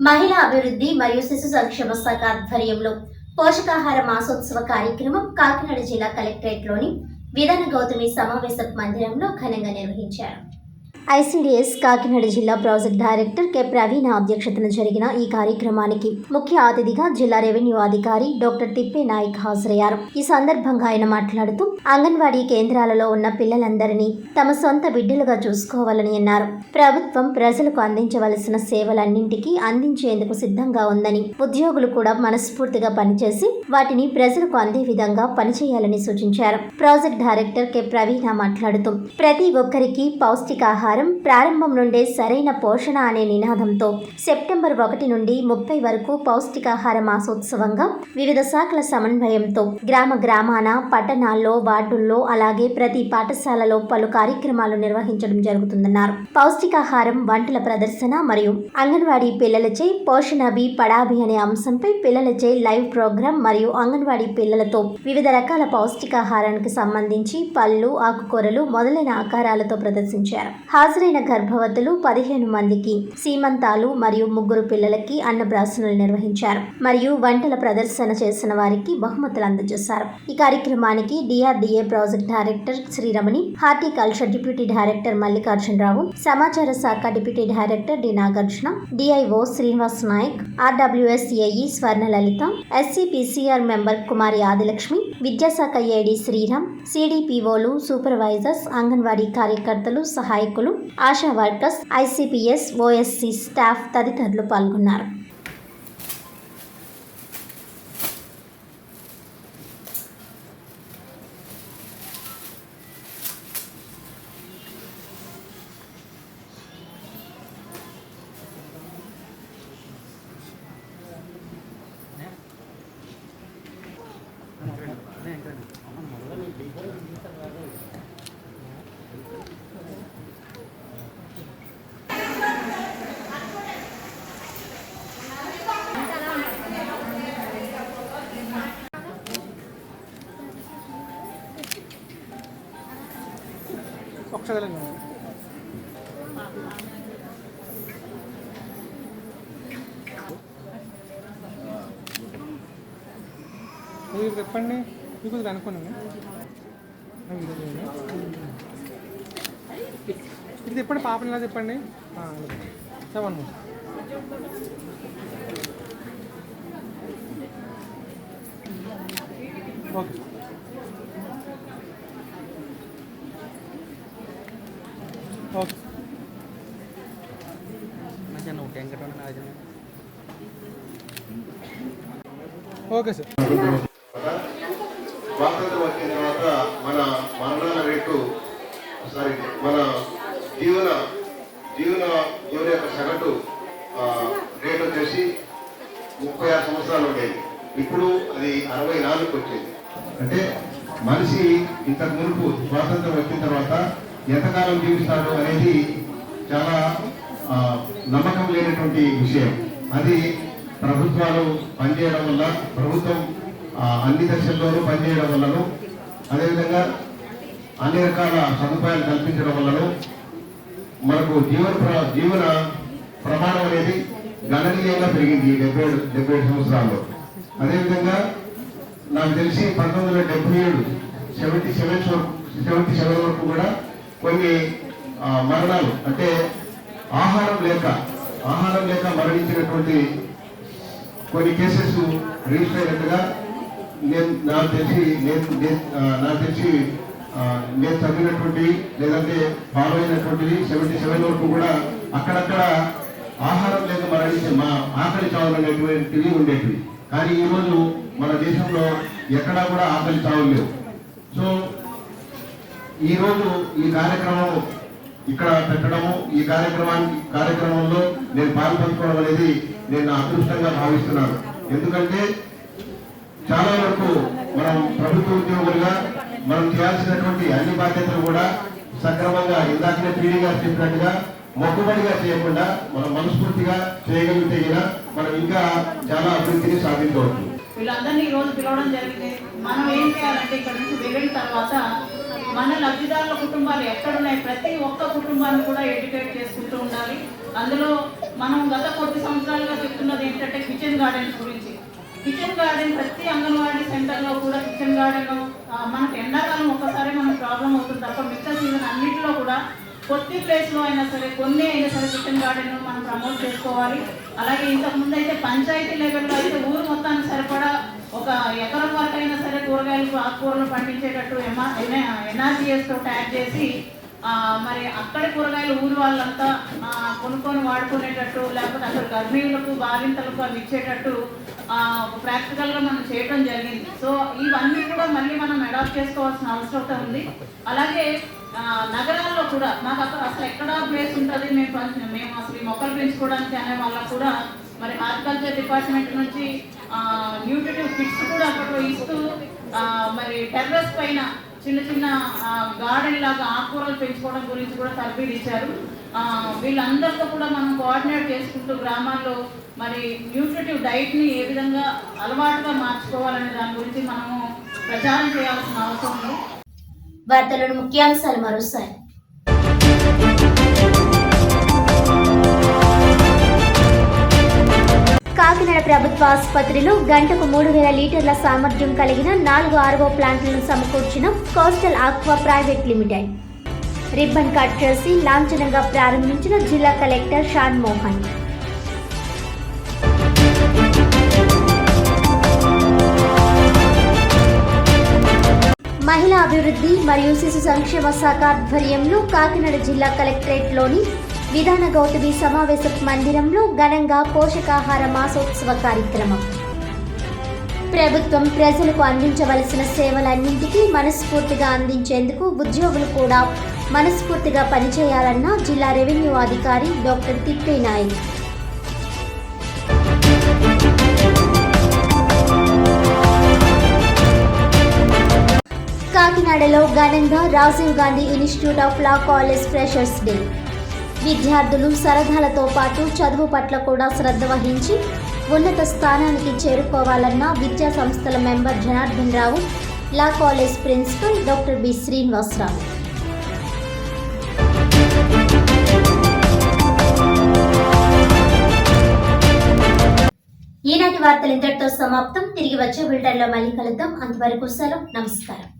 మహిళా అభివృద్ధి మరియు శిశు సంక్షేమ శాఖ ఆధ్వర్యంలో పోషకాహార మాసోత్సవ కార్యక్రమం కాకినాడ జిల్లా కలెక్టరేట్లోని విధాన గౌతమి సమావేశ మందిరంలో ఘనంగా నిర్వహించారు. ఐసీడీఎస్ కాకినాడ జిల్లా ప్రాజెక్ట్ డైరెక్టర్ కె. ప్రవీణ అధ్యక్షతన జరిగిన ఈ కార్యక్రమానికి ముఖ్య అతిథిగా జిల్లా రెవెన్యూ అధికారి డాక్టర్ తిప్పే నాయక్ హాజరయ్యారు. ఈ సందర్భంగా ఆయన మాట్లాడుతూ అంగన్వాడీ కేంద్రాలలో ఉన్న పిల్లలందరినీ తమ సొంత బిడ్డలుగా చూసుకోవాలని అన్నారు. ప్రభుత్వం ప్రజలకు అందించవలసిన సేవలన్నింటికీ అందించేందుకు సిద్ధంగా ఉందని ఉద్యోగులు కూడా మనస్ఫూర్తిగా పనిచేసి వాటిని ప్రజలకు అందే విధంగా పనిచేయాలని సూచించారు. Project director K. ప్రవీణ మాట్లాడుతూ ప్రతి ఒక్కరికి పౌష్టికాహారం ప్రారంభం నుండే సరైన పోషణ అనే నినాదంతో సెప్టెంబర్ ఒకటి నుండి ముప్పై వరకు పౌష్టికాహార మాసోత్సవంగా వివిధ శాఖల సమన్వయంతో గ్రామ గ్రామాన పట్టణాల్లో వార్డుల్లో అలాగే ప్రతి పాఠశాలలో పలు కార్యక్రమాలు నిర్వహించడం జరుగుతుందన్నారు. పౌష్టికాహారం వంటల ప్రదర్శన మరియు అంగన్వాడీ పిల్లలచే పోషణభి పడాభి అనే అంశంపై పిల్లలచే లైవ్ ప్రోగ్రాం మరియు అంగన్వాడీ పిల్లలతో వివిధ రకాల పౌష్టికాహారానికి సంబంధించి పళ్ళు ఆకుకూరలు మొదలైన ఆకారాలతో ప్రదర్శించారు. హాజరైన గర్భవతులు పదిహేను మందికి సీమంతాలు మరియు ముగ్గురు పిల్లలకి అన్నప్రాసనలు నిర్వహించారు. మరియు వంటల ప్రదర్శన చేసిన వారికి బహుమతులు అందజేశారు. ఈ కార్యక్రమానికి DRDA project director Sriramani horticulture deputy director Mallikarjunarao సమాచార శాఖ deputy director D Nagarjuna DIO Srinivas Nayak RWS AE Swarnalalitha SCPCR member Kumari Adilakshmi విద్యాశాఖ ఏడి శ్రీరామ్ సిడిపిఓలు సూపర్వైజర్స్ అంగన్వాడీ కార్యకర్తలు సహాయకులు ASHA workers ICPS OSC staff తదితరులు పాల్గొన్నారు. ఒకసారి మీరు చెప్పండి మీకు అనుకున్నాను అనుకోండి ఇది చెప్పండి పాపని ఇలా చెప్పండి. చెప్పండి. ఓకే ఓకే సార్ స్వాతంత్రం వచ్చిన తర్వాత మన మరణాల రేటు సారీ మన జీవన జీవన జీవన యొక్క సగటు రేటు రేట్ వచ్చేసి ముప్పై ఆరు సంవత్సరాలు ఉండేది. ఇప్పుడు అది అరవై నాలుగుకి వచ్చింది. అంటే మనిషి ఇంతకు మునుపు స్వాతంత్రం వచ్చిన తర్వాత ఎంతకాలం జీవిస్తాడు అనేది చాలా నమ్మకం లేనటువంటి విషయం. అది ప్రభుత్వాలు పనిచేయడం వల్ల ప్రభుత్వం అన్ని దశల్లోనూ పనిచేయడం వల్లను అదేవిధంగా అన్ని రకాల సదుపాయాలు కల్పించడం వల్లను మనకు జీవన ప్ర- జీవన ప్రమాణం అనేది గణనీయంగా పెరిగింది ఈ డెబ్బై ఏడు డెబ్బై ఏడు సంవత్సరాల్లో. అదేవిధంగా నాకు తెలిసి పంతొమ్మిది వందల డెబ్బై ఏడు సెవెంటీ సెవెన్ సెవెంటీ సెవెన్ వరకు కూడా కొన్ని మరణాలు. అంటే ఆహారం లేక ఆహారం లేక మరణించినటువంటి కొన్ని కేసెస్ రిజిస్టర్ అయినట్టుగా నేను నాకు తెలిసి నేను నాకు తెలిసి నేను చదివినటువంటి లేదంటే ఫాలో అయినటువంటివి సెవెంటీ సెవెన్ వరకు కూడా అక్కడక్కడ ఆహారం లేక మరణించే మా ఆకలి చావులు అనేటువంటివి ఉండేటివి. కానీ ఈరోజు మన దేశంలో ఎక్కడా కూడా ఆకలి చావులు లేవు. సో ఈరోజు ఈ కార్యక్రమం ఇక్కడ పెట్టడము ఈ కార్యక్రమానికి కార్యక్రమంలో నేను పాల్పంచుకోవడం అనేది నేను నా అదృష్టంగా భావిస్తున్నాను. ఎందుకంటే చాలా వరకు మనం ప్రభుత్వ ఉద్యోగులుగా మనం చేయాల్సినటువంటి అన్ని బాధ్యతలు కూడా సక్రమంగా ఇందాకనే పీడీ గారు చెప్పినట్టుగా మొక్కుబడిగా చేయకుండా మనం మనస్ఫూర్తిగా చేయగలిగితే మనం ఇంకా చాలా అభివృద్ధిని సాధించవచ్చు. వీళ్ళందరినీ ఈ రోజు పిలవడం జరిగింది. మనం ఏం చేయాలంటే ఇక్కడ నుంచి వెళ్ళిన తర్వాత మన లబ్ధిదారుల కుటుంబాలు ఎక్కడున్నాయి? ప్రతి ఒక్క కుటుంబాన్ని కూడా ఎడ్యుకేట్ చేసుకుంటూ ఉండాలి. అందులో మనం గత కొద్ది సంవత్సరాలుగా చెప్తున్నది ఏంటంటే కిచెన్ గార్డెన్స్ గురించి. కిచెన్ గార్డెన్ ప్రతి అంగన్వాడీ సెంటర్లో కూడా కిచెన్ గార్డెన్ మనకు ఎండాకాలం ఒక్కసారి మనకు ప్రాబ్లం అవుతుంది తప్ప మిగతా సీజన్ అన్నింటిలో కూడా కొద్ది ప్లేస్లో అయినా సరే కొన్ని అయినా సరే కిచెన్ గార్డెన్ మనం ప్రమోట్ చేసుకోవాలి. అలాగే ఇంతకు ముందు అయితే పంచాయతీ లెవెల్లో అయితే ఊరు మొత్తానికి సరిపడా ఒక ఎకరం వరకు అయినా సరే కూరగాయలు ఆకుకూరలు పండించేటట్టు ఎన్ఆర్జీఎస్తో ట్యాగ్ చేసి మరి అక్కడ కూరగాయలు ఊరు వాళ్ళంతా కొనుక్కొని వాడుకునేటట్టు లేకపోతే అక్కడ గర్భిణులకు బాలింతలకు అవి ఇచ్చేటట్టు ప్రాక్టికల్గా మనం చేయడం జరిగింది. సో ఇవన్నీ కూడా మళ్ళీ మనం అడాప్ట్ చేసుకోవాల్సిన అవసరం ఉంది. అలాగే నగరాల్లో కూడా మాకు అక్కడ అసలు ఎక్కడ ప్లేస్ ఉంటుంది? మేము మేము అసలు ఈ మొక్కలు పెంచుకోవడానికి అనే వాళ్ళకు కూడా మరి హార్టికల్చర్ డిపార్ట్మెంట్ నుంచి న్యూట్రిటివ్ కిట్స్ కూడా అక్కడ ఇస్తూ మరి టెర్రస్ పైన చిన్న చిన్న గార్డెన్ లాగా ఆకుకూరలు పెంచుకోవడం గురించి కూడా తర్బీదు ఇచ్చారు. వీళ్ళందరితో కూడా మనం కోఆర్డినేట్ చేసుకుంటూ గ్రామాల్లో మరి న్యూట్రిటివ్ డైట్ని ఏ విధంగా అలవాటుగా మార్చుకోవాలనే దాని గురించి మనము ప్రచారం చేయాల్సిన అవసరం ఉంది. వార్తలను ముఖ్యాంశాలు మరోసారి. ప్రభుత్వ ఆసుపత్రిలో గంటకు మూడు వేల లీటర్ల సామర్థ్యం కలిగిన నాలుగు ఆర్వో ప్లాంట్లను సమకూర్చిన coastal aqua private limited. Ribbon cut చేసి లాంఛనంగా ప్రారంభించిన జిల్లా కలెక్టర్ షాన్ మోహన్. మహిళా అభివృద్ధి మరియు శిశు సంక్షేమ శాఖ ఆధ్వర్యంలో కాకినాడ జిల్లా కలెక్టరేట్లోని విధాన గౌతమి సమావేశ మందిరంలో ఘనంగా పోషకాహార మాసోత్సవ కార్యక్రమం. ప్రభుత్వం ప్రజలకు అందించవలసిన సేవలన్నింటికీ మనస్ఫూర్తిగా అందించేందుకు ఉద్యోగులు కూడా మనస్ఫూర్తిగా పనిచేయాలన్న జిల్లా రెవెన్యూ అధికారి డాక్టర్ తిప్పి నాయక్. కాకినాడలో ఘనంగా Rajiv Gandhi institute of law college freshers day. విద్యార్థులు సరదాలతో పాటు చదువు పట్ల కూడా శ్రద్ధ వహించి ఉన్నత స్థానానికి చేరుకోవాలన్న విద్యా సంస్థల member Janardhan Rao law college principal doctor B Srinivasarao. ఈనాటి వార్తలు ఇంతటితో సమాప్తం. తిరిగి వచ్చే బిల్డర్లో మళ్ళీ కలుద్దాం. అంతవరకు సెలవు. నమస్కారం.